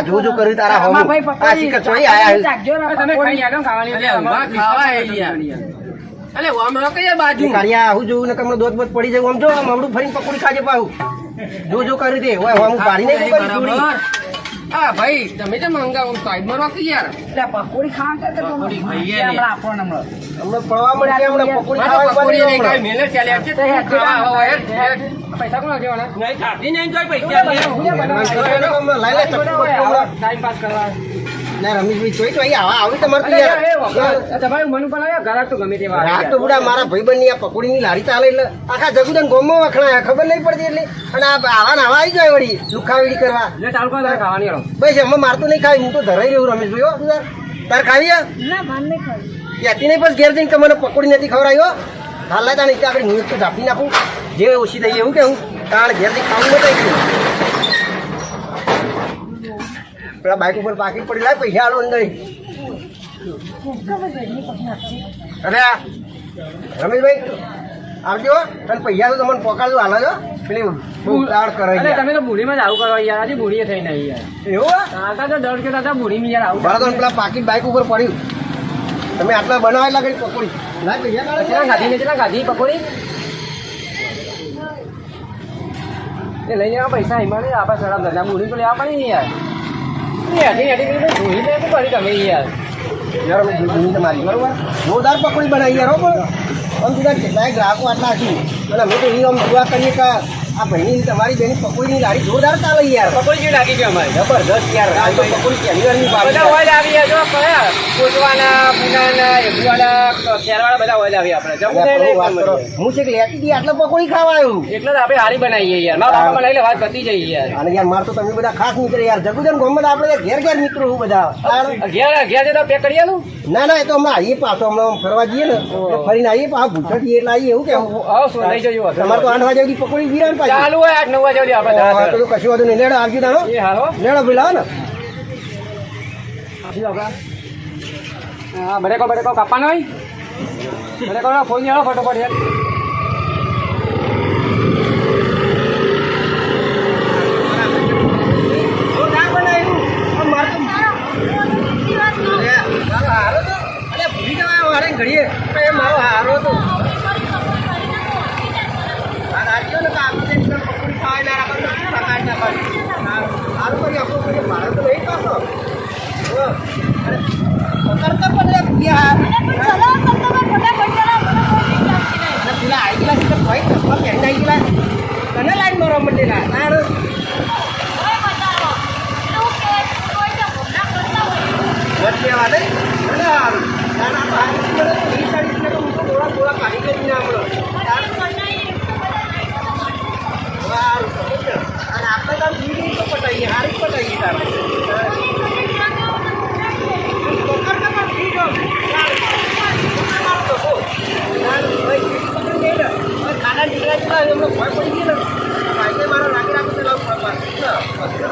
આ જો જો તારા હોમું. આ શિખર ચોઈ આયા તમે. ખાઈ આગળ ખાવાની અલે. કરવાની. અલે બાજુ કાળિયા આવું જોયું ને કમળો દોત બોત પડી જાય ઓમ જો આમ હમણાં ફરીને પકોડી ખાજે પાછું. જો જો દે ઓય હોમું પાડી નહીં કરી હા ભાઈ તમે જે મંગાવો સાઈડમાં રાખી યાર એટલે પકોડી ખાવા તો પકોડી ખાઈએ હમણાં ને. હમણાં. હમણાં પડવા મળશે હમણાં પકોડી ખાવા પકોડી નહીં હમણાં. મેલે ચાલ્યા છે. ખાવા આવો, હેડ, હેડ. હેડ. પૈસા કોણ દેવાના નહીં ખાધી નહીં જોઈ પૈસા લઈ લે. ટાઈમ પાસ કરવા ના, રમેશભાઈ જોઈ તો અહીંયા આવા- તમારે તો યાર. તમારું મન ઉપર આવ્યા ઘરાક તો ગમે તેવા રાત તો બુડા મારા ભાઈબંધની આ પકોડીની લારી ચાલે એટલે આખા જગુદન ગોમમાં વખણાયા ખબર નહીં પડતી એટલે. અને આ આવા ને આવા આવી જાય વળી લુખાવીડી કરવા. એટલે ચાલુ ખાવાની ભાઈ અમે મારતો નહીં ખાવી હું તો ધરાઈ રહ્યું રમેશભાઈ હો તાર. ખાવી ના માર નહીં ખાવી. યાતી નહીં બસ ઘેર જઈને મને પકોડી નથી ખવડાયો હાલ તાણે આગળ હું એક તો ઝાપી નાખું. જે ઓછી થઈ એવું કેવું? તાણ ઘેર જઈને ખાવું નથી ગયું પેલા બાઇક ઉપર પાકી પડી લાય પૈસા આલો અંદર અરે રમેશભાઈ આવજો. તને પૈસા તો તમને પોકાડજો હાલો છો પેલી બહુ કરે અરે તમે તો બુઢીમાં જ આવું કરવા યાર આજે બુઢીએ થઈ નહીં યાર. એવું આતા તો દર કે દાદા બુઢીમાં યાર આવું બરાબર પેલા પાકી બાઇક ઉપર પડ્યું. તમે આટલા બનાવેલા કરી પકોડી. લાય પૈસા કાઢો. ગાધી ને ગાધી પકોડી? એ લઈ જવા પૈસા હિમાલય આપા સડા ધંધા મૂડી તો લેવા પડે ને યાર. જોરદાર પકડી બનાવી યાર કેટલાય ગ્રાહકો આટલા હતી અને અમે તો એ આમ દુઆ કરીએ કે આ ભાઈની તમારી બેની પકોડીની લારી જોરદાર ચાલે યાર. પકોડી જેવી લાગી છે અમારી. જબરદસ્ત યાર. આ તો પકોડી વારની પાડી બધા ઓઇલ આવી જો કયા કોટવાના પુનાના એગુવાળા ખેરવાળા બધા ઓઇલ આવી આપણે. કરો. હું છે કે લેતી દી આટલા પકોડી ખાવા આવ્યું એટલે આપણે હારી બનાવીએ યાર. મારા બાપા લઈ લે વાત પતી જઈ યાર. અને યાર માર તો તમે બધા ખાસ મિત્રો યાર. જગુજન ગોમત આપણે ઘેર ઘેર મિત્રો હું બધા. ઘેર ઘેર જતા પેક કરી આલું? ના ના એ તો હમણાં આવીએ પાછો. હમણાં ફરવા જઈએ ને ફરીને આવીએ. પાછા ભૂસડીએ એટલે આવીએ એવું કેવું તમારે તો આઠ વાગ્યા સુધી પકોડી વિરાન પાછી. ચાલુ હોય આઠ નવ વાગે સુધી આપણે પેલું કશું વાંધો નહીં. લેડો આવજો એ હાલો. લેડો પેલા ને. હા બટેકો બટેકો કાપવાનો હોય? બટેકો ફોન લેવો ફટોફટ યાર ઘડીએ. બનાવ્યું. આમ મારે તો- અરે, મારો હારો તો અરે ભૂલી જવાય વારે ઘડીએ પણ એ મારો હારો તો આ રાજ્યો ને તો આપણે તો એકદમ પકોડી ખાવા ના રાખો તો શું પ્રકાર ના પાડે. હારું હારું કરી આપણું કોઈ ભાડે તો નહીં પાછો હો. અરે, પકડતો પણ રે ભૂયા. અને પેલા આઈ ગયેલા છે તો ભાઈ ચશ્મા પહેરીને આઈ ગયેલા. મારવા માંડેલા. તારું દે. અને હારું. તાર ભાઈ ને ગોળા ગોળા કાઢી કરી ના મળો. હારું, સમજ ને? અને આપણે તો આમ વીડી તો પટાઈએ, હારી જ પટાઈએ તારે. પકડ તો પણ વીડ આમ. હારું. પકડ મારો તો બહુ. હારું, ભાઈ, વીડી પકડી લઈ લે. હવે ખાડા નીકળ્યા જેટલા એમનો ભય પડી ગયો ને. ભાઈને મારો લાગી રાખો તો લાવું ભગવાન.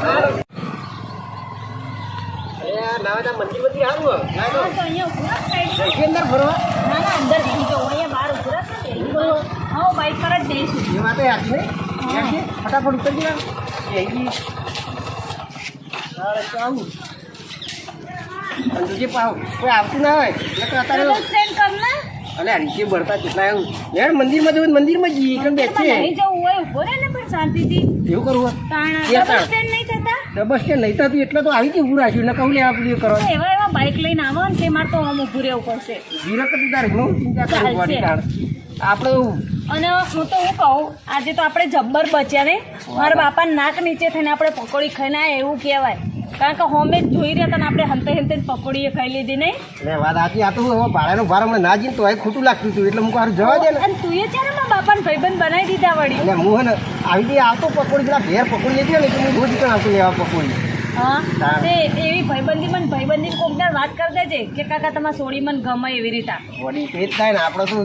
હારું. એ આ નાવાના મંદિર બધી સારું ના તો. જઈશું અંદર ફરવા બાઈક પર જ જઈશું એ વાતે હાથ નહીં ત્યાંથી ફટાફટ ઉતરી ગયા તો આવું. અને કોઈ આવતું ના હોય? એટલે અત્યારે અલે નીચે ભરતા કેટલા એવું યાર મંદિરમાં જવું તો મંદિરમાં જઈએ. બેસીએ? જવું હોય ઊભો રહે ને પણ શાંતિથી. એવું કરવું તાણા ક્યાં કે નહીં નહીં એટલે તો આવી ગયું રાખ્યું ને કહું લે આ બધું કરવા. એવા એવા બાઈક લઈને આવો ને તે મારે તો આમ ઊભું રહેવું પડશે. વિરક તું તારે હું ચિંતા કરું. આપણે અને હું તો હું કહું આજે તો આપણે જબ્બર બચ્યા ને. મારા બાપા નાક નીચે થઈને આપણે પકોડી ખાઈને એવું કહેવાય. કારણ કે હોમે જોઈ રહ્યા હતા ને આપણે હંતે હંતે પકોડીએ ખાઈ લીધી નહીં? એટલે વાત સાચી આ તો હું હવે ભાર હમણાં ના જઈને તો ખોટું લાગતું હતું એટલે હું કહું જવા દે ને. અને તું એ ચાલે મારા બાપાને ભાઈબંધ બનાવી દીધા વળી. એટલે હું હે ને આવી દે આવતો પકોડી પેલા ઘેર પકોડી લેતી ને તો હું રોજ પણ આવતો લેવા પકોડી. હા? તે એવી ભાઈબંધી મને ભાઈબંધી કોકદાર વાત કરી દેજે કે કાકા તમારા સોડી મને ગમે એવી રીતે. બોડી પેજ થાય ને આપણે તો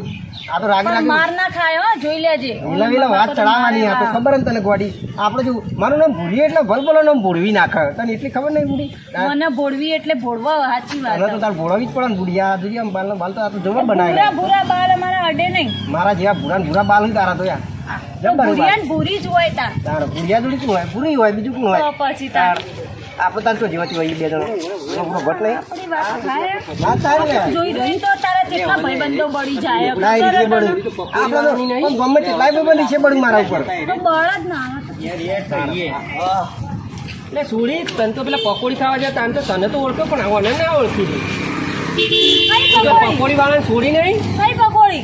આ તો રાગ રાગ માર ના ખાય હો જોઈ લેજે. વેલા વેલા વાત ચડાવવાની આ તો ખબર ને તને ગોડી? આપણે જો મારું નામ ભૂરી એટલે ભલ બોલો નામ ભોળવી નાખે. તને એટલી ખબર નહીં ભૂડી મને ભોળવી એટલે ભોળવા સાચી તો વાત તાર ભોળવી જ પડે ને જોઈએ બાલ બાલ તો આ તો જબર બનાવે ભૂરા ભૂરા બાલ અમારા અડે નહીં. મારા જેવા ભૂરા ભૂરા બાલ હોય તારા તો યાર. ભૂરિયા ભૂરી જ હોય તાર. તાર ભૂરિયા જોડી શું હોય? ભૂરી હોય બીજું શું હોય? પછી તાર. આપણે તાર તો જીવાતી હોય બે જણો? ભટ નહીં? ભાઈબંધો ગમે તેટલાય ભાઈ છે બળું મારા ઉપર. બળ જ ના આવે. તો એટલે સુડી તને તો પેલા પકોડી ખાવા જાય તાન તો તને તો ઓળખો પણ આવો ના ઓળખી. પકોડી? વાળા છોડી નહીં કઈ પકોડી?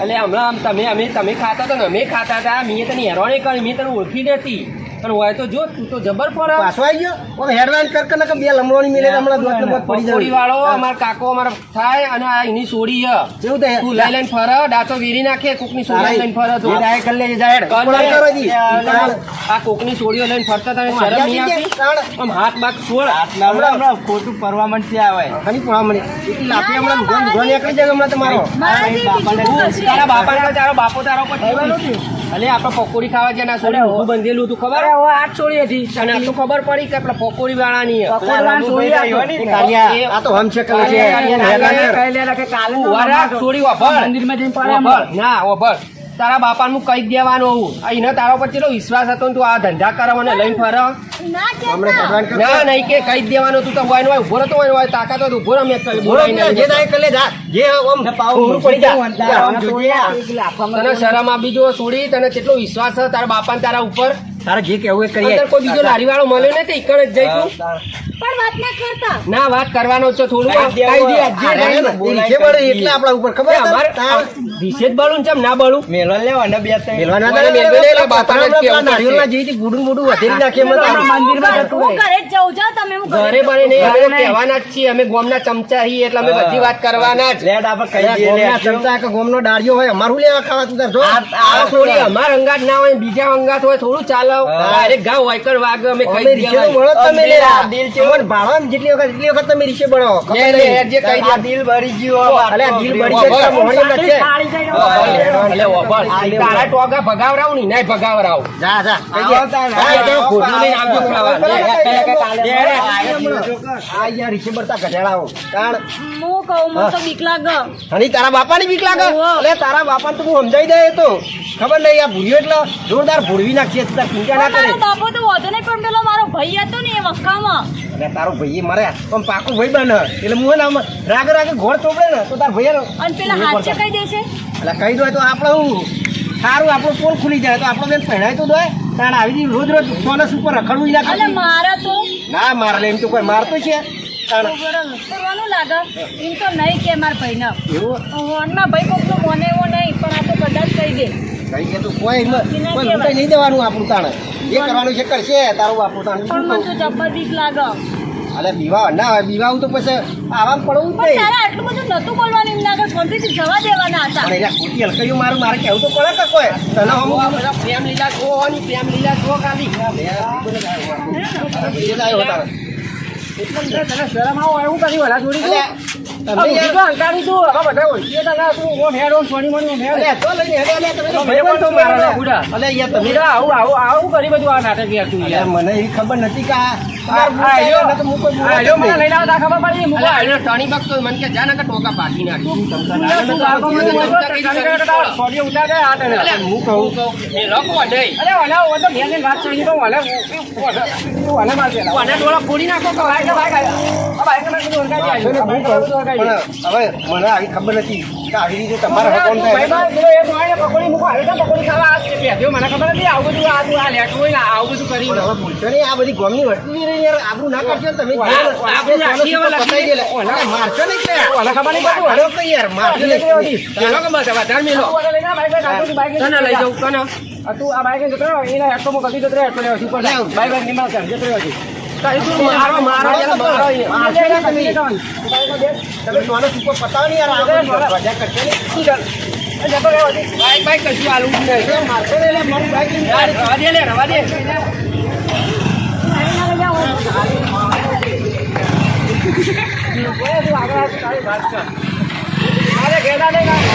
એટલે હમણાં આમ તમે અમે તમે ખાતા હતા ને અમે ખાતા હતા મેં તને હેરાણી કરી મેં તને ઓળખી નથી પણ હોય તો જો તું તો જબર પડે પાછો આવી ગયો? હેડવાન કર કર બે લમરોની મિલે હમણાં દોત નંબર પડી જાય વાળો અમાર કાકો અમાર થાય અને આ એની સોડી હ કેવું થાય. તું લઈ લઈને ફર ડાચો વીરી નાખે કોકની સોડી લઈને ફર તો જાય કર લે જાય હેડ. કર જી. આ કોકની સોડીઓ લઈને ફરતા તમે શરમ નહીં આવતી? આમ હાથ બાક છોડ. હમણાં ખોટું પરવા મળશે આવે ખાલી પડવા મળે એટલી લાફી હમણાં ગોન ગોન એકલી જાય હમણાં તમારો. તારા બાપા તારો બાપો તારો પર અલે આપણે પકોડી ખાવા ગયા ના સોડી બંધેલું હતું ખબર? અને આ તો ખબર પડી કે આપણે પકોડી વાળાની હે. આ તો છે. કાલે તું. ના. તારા બાપા નું કઈ દેવાનું આ તારા પર કેટલો વિશ્વાસ હતો ને તું આ ધંધા કરવા લઈને ફર. ના નહીં કે કઈ દેવાનું તું તો હોય ને હોય ઊભો રહેતો હોય ને તાકાત હોય તો ઊભો રહે મેં કહ્યું, બોલો બોલાઈ જે દાય કર જા. જે પડી. તને શરમ આપી જો છોડી. તને કેટલો વિશ્વાસ છે તારા બાપા ને તારા ઉપર? તારે જે કેવું એ કરીએ. કોઈ બીજો લારી વાળો મળ્યો ને ઈકણ જ જઈ તું. પણ વાત ના કરતા. ના વાત કરવાનો છે થોડું. જે એટલે આપણા ઉપર ખબર અમારે તાર? વિશેષ બળું ને ચમ ના બળું? મેલવા ના મેલવા દે, દે, મેલવા એટલે બાપા ને કેવું પડશે. નારિયેળના જેવીથી ગુડું ગુડું વધેરી નાખે અમે તો. મંદિરમાં જતું હું ઘરે જ જાઉં તમે હું ઘરે બને નહીં અમે કહેવાના જ છીએ અમે ગોમના ચમચા હી એટલે અમે બધી વાત કરવાના જ. ગોમના ચમચા કે ગોમનો ડાળિયો હોય અમારું લેવા ખાવા તું જો. આ થોડી અમાર અંગાત ના હોય બીજા અંગાત હોય થોડું ચાલો ડાયરેક્ટ ગાવ વાયકર વાગ અમે કહી રીછે મળો તમે લે. અમને ભાડવામાં જેટલી વખત એટલી વખત તમે રીછે બળો. લે, લે, જે કહી દે. દિલ ભરી ગયો તો દિલ ભરી ગયો મોહણી ઓભળ. તારા ભગાવરાવની તો તો બીક લાગે એટલે તારા બાપાને તો હું સમજાઈ દે તો ખબર નહીં આ ભૂલ્યો એટલે જોરદાર ભૂરવી નાખીએ. તાર ચિંતા બાપો તો વધુ નહીં પણ પેલો મારો ભાઈ હતો ને એ વખામાં એટલે તારો ભાઈ મરે પણ પાકું ભાઈ બને એટલે હું રાગે રાગે ઘોડ ચોપડે ને તો તાર ભાઈ અને પેલા હાથે કહી દેશે એટલે કહી દો તો આપણે સારું આપણું પોલ ખુલી જાય તો આપણો બેન પહેણાય તો દોય. તાણ આવી રોજ રોજ સોનસ ઉપર રખડવું મારા તો. ના મારે એમ તો કોઈ મારતો છે. કરવાનું લાગે. એમ તો નહીં કે મારા ભાઈને. એવું? ભાઈ કોક તો મને એવો નહીં પણ આ તો કદાચ કહી દે. કહી કે તું કોઈ કોઈ નહીં દેવાનું આપણું તાણે. જે કરવાનું છે કરશે તારું આપણું તાણે. પણ મને? તો જબ્બર બીક લાગે. અલે બીવા ના હોય બીવા તો પછી આવા પડવું જ પણ નહીં. તારે આટલું બધું નતું બોલવાનું એમના આગળ શાંતિથી જવા દેવાના હતા. અરે એટલે ખોટી હલકયું મારું મારે કેવું તો પડે કે કોઈ? તને હું આ બધા પ્રેમ લીલા જો ની પ્રેમ લીલા જો કાલી એ લાયો તારે. તને શરમ આવો એવું કરી વલા છોડી મને એ ખબર નથી કે મને ટણી બકતો મને કે જા ટોકા પાડી નાખ મને હું કહું લોકો નહીં અરે વાત કરી તો આને ડોળા ફોડી નાખો બાઈક બાઈક બાઈક બાઈક પણ હવે મને આવી ખબર નથી કે આવી રીતે તમારે હકવાનું ભાઈ થાય. પકોડી મૂકો આવી પકોડી ખાવા પહેર્યો મને ખબર નથી આવું બધું આ આ લેટું હોય ને આવું બધું કરી હવે નહીં, આ બધી ગોમની વસ્તુ યાર, આપણું ના કરશો તમે. મારશો નહીં ખબર નહીં પડતું, યાર, મારશો નહીં. બાઈક બાઈક લઈ જાઉં કને તું આ બાઈક જતો રહ્યો, એને માં કદી જતો રહ્યો, રહ્યો, ઉપર જાય. બાઈક નિમાલ કર, જતો રહ્યો મારો મારો લે, લે, તમે સોનસ ઉપર પતાવો ને યાર, આ બધું નહીં. તું ચાલ. એ જતો રહ્યો હજી. બાઈક બાઈક કશું આલું નહીં મારશો નહીં, મારું બાઈક રવા દે લે રવા દે આગળ તારી વાત કર. મારે ઘેડા નહીં.